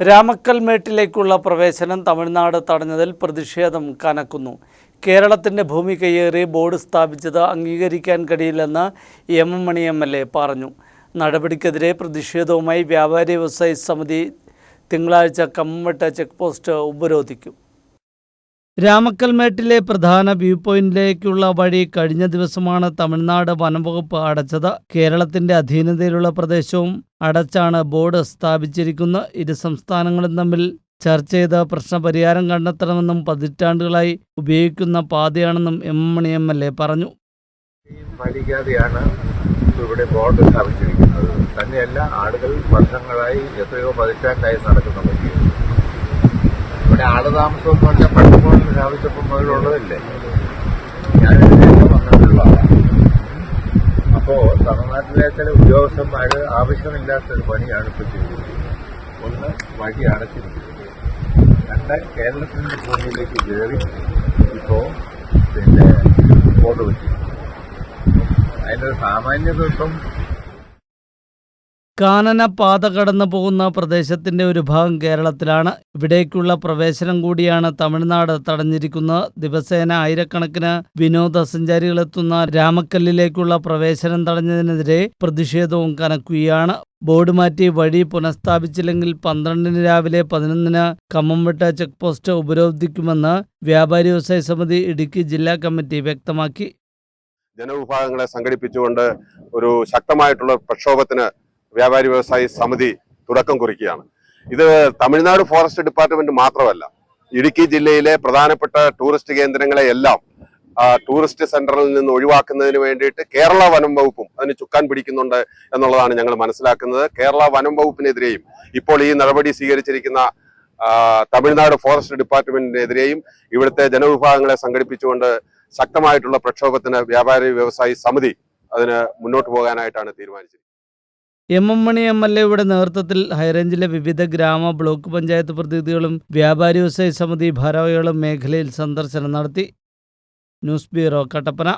രാമക്കൽമേട്ടിലേക്കുള്ള പ്രവേശനം തമിഴ്നാട് തടഞ്ഞതിൽ പ്രതിഷേധം കനക്കുന്നു. കേരളത്തിന്റെ ഭൂമി കയ്യേറി ബോർഡ് സ്ഥാപിച്ചത് അംഗീകരിക്കാൻ കഴിയില്ലെന്ന് M. M Mani M. L. A. പറഞ്ഞു. നടപടിക്കെതിരെ പ്രതിഷേധവുമായി വ്യാപാരി വ്യവസായി സമിതി തിങ്കളാഴ്ച കമ്മട്ട ചെക്ക് പോസ്റ്റ് ഉപരോധിക്കും. രാമക്കൽമേട്ടിലെ പ്രധാന വ്യൂ പോയിന്റിലേക്കുള്ള വഴി കഴിഞ്ഞ ദിവസമാണ് തമിഴ്നാട് വനംവകുപ്പ് അടച്ചത്. കേരളത്തിന്റെ അധീനതയിലുള്ള പ്രദേശവും അടച്ചാണ് ബോർഡ് സ്ഥാപിച്ചിരിക്കുന്നത് ഇരു സംസ്ഥാനങ്ങളും തമ്മിൽ ചർച്ച ചെയ്ത് പ്രശ്നപരിഹാരം കണ്ടെത്തണമെന്നും പതിറ്റാണ്ടുകളായി ഉപയോഗിക്കുന്ന പാതയാണെന്നും M Mani M L A പറഞ്ഞു. ഇവിടെ ബോർഡ് സ്ഥാപിച്ചിരിക്കുന്നത്. തന്നെയല്ല ആളുകൾ വർഷങ്ങളായി എത്രയോ പതിറ്റാണ്ടായി നടക്കുന്ന പറ്റിയത് ഇവിടെ ആളുതാമസം എന്ന് പറഞ്ഞാൽ പണ്ട് മുതൽ സ്ഥാപിച്ചപ്പോൾ മുതലുള്ളതല്ലേ? ആളാണ് അപ്പോ തമിഴ്നാട്ടിലെ ചില ഉദ്യോഗസ്ഥന്മാര് ആവശ്യമില്ലാത്തൊരു പണിയാണ് ഇപ്പോൾ ചെയ്തത് ഒന്ന് വഴി അടച്ചിരിക്കുന്നത്. രണ്ട് കേരളത്തിന്റെ ഭൂമിയിലേക്ക് കയറി ഇപ്പോ പിന്നെ ബോർഡ് വെച്ചിരിക്കുന്നു. അതിന്റെ സാമാന്യ സാമാന്യത ഇപ്പം കാനന പാത കടന്നു പോകുന്ന പ്രദേശത്തിന്റെ ഒരു ഭാഗം കേരളത്തിലാണ്. ഇവിടേക്കുള്ള പ്രവേശനം കൂടിയാണ് തമിഴ്നാട് തടഞ്ഞിരിക്കുന്നത് ദിവസേന ആയിരക്കണക്കിന് വിനോദസഞ്ചാരികൾ എത്തുന്ന രാമക്കല്ലിലേക്കുള്ള പ്രവേശനം തടഞ്ഞതിനെതിരെ പ്രതിഷേധവും കനക്കുകയാണ്. ബോർഡ് മാറ്റി വഴി പുനഃസ്ഥാപിച്ചില്ലെങ്കിൽ പന്ത്രണ്ടിന് രാവിലെ പതിനൊന്നിന് കമ്മംവെട്ട ചെക്ക് പോസ്റ്റ് ഉപരോധിക്കുമെന്ന് വ്യാപാരി വ്യവസായ സമിതി ഇടുക്കി ജില്ലാ കമ്മിറ്റി വ്യക്തമാക്കി. ജനവിഭാഗങ്ങളെ സംഘടിപ്പിച്ചുകൊണ്ട് ഒരു ശക്തമായിട്ടുള്ള പ്രക്ഷോഭത്തിന് വ്യാപാരി വ്യവസായി സമിതി തുടക്കം കുറിക്കുകയാണ്. ഇത് തമിഴ്നാട് ഫോറസ്റ്റ് ഡിപ്പാർട്ട്മെന്റ് മാത്രമല്ല ഇടുക്കി ജില്ലയിലെ പ്രധാനപ്പെട്ട ടൂറിസ്റ്റ് കേന്ദ്രങ്ങളെ എല്ലാം ടൂറിസ്റ്റ് സെന്ററിൽ നിന്ന് ഒഴിവാക്കുന്നതിന് വേണ്ടിയിട്ട് കേരള വനം വകുപ്പും അതിന് ചുക്കാൻ പിടിക്കുന്നുണ്ട് എന്നുള്ളതാണ് ഞങ്ങൾ മനസ്സിലാക്കുന്നത്. കേരള വനം വകുപ്പിനെതിരെയും ഇപ്പോൾ ഈ നടപടി സ്വീകരിച്ചിരിക്കുന്ന തമിഴ്നാട് ഫോറസ്റ്റ് ഡിപ്പാർട്ട്മെന്റിനെതിരെയും ഇവിടുത്തെ ജനവിഭാഗങ്ങളെ സംഘടിപ്പിച്ചുകൊണ്ട് ശക്തമായിട്ടുള്ള പ്രക്ഷോഭത്തിന് വ്യാപാരി വ്യവസായി സമിതി അതിന് മുന്നോട്ട് പോകാനായിട്ടാണ് തീരുമാനിച്ചത് M M Mani M L എയുടെ നേതൃത്വത്തിൽ ഹൈറേഞ്ചിലെ വിവിധ ഗ്രാമ ബ്ലോക്ക് പഞ്ചായത്ത് പ്രതിനിധികളും വ്യാപാരി വ്യവസായ സമിതി ഭാരവാഹികളും മേഖലയിൽ സന്ദർശനം നടത്തി. News bureau Kattappana.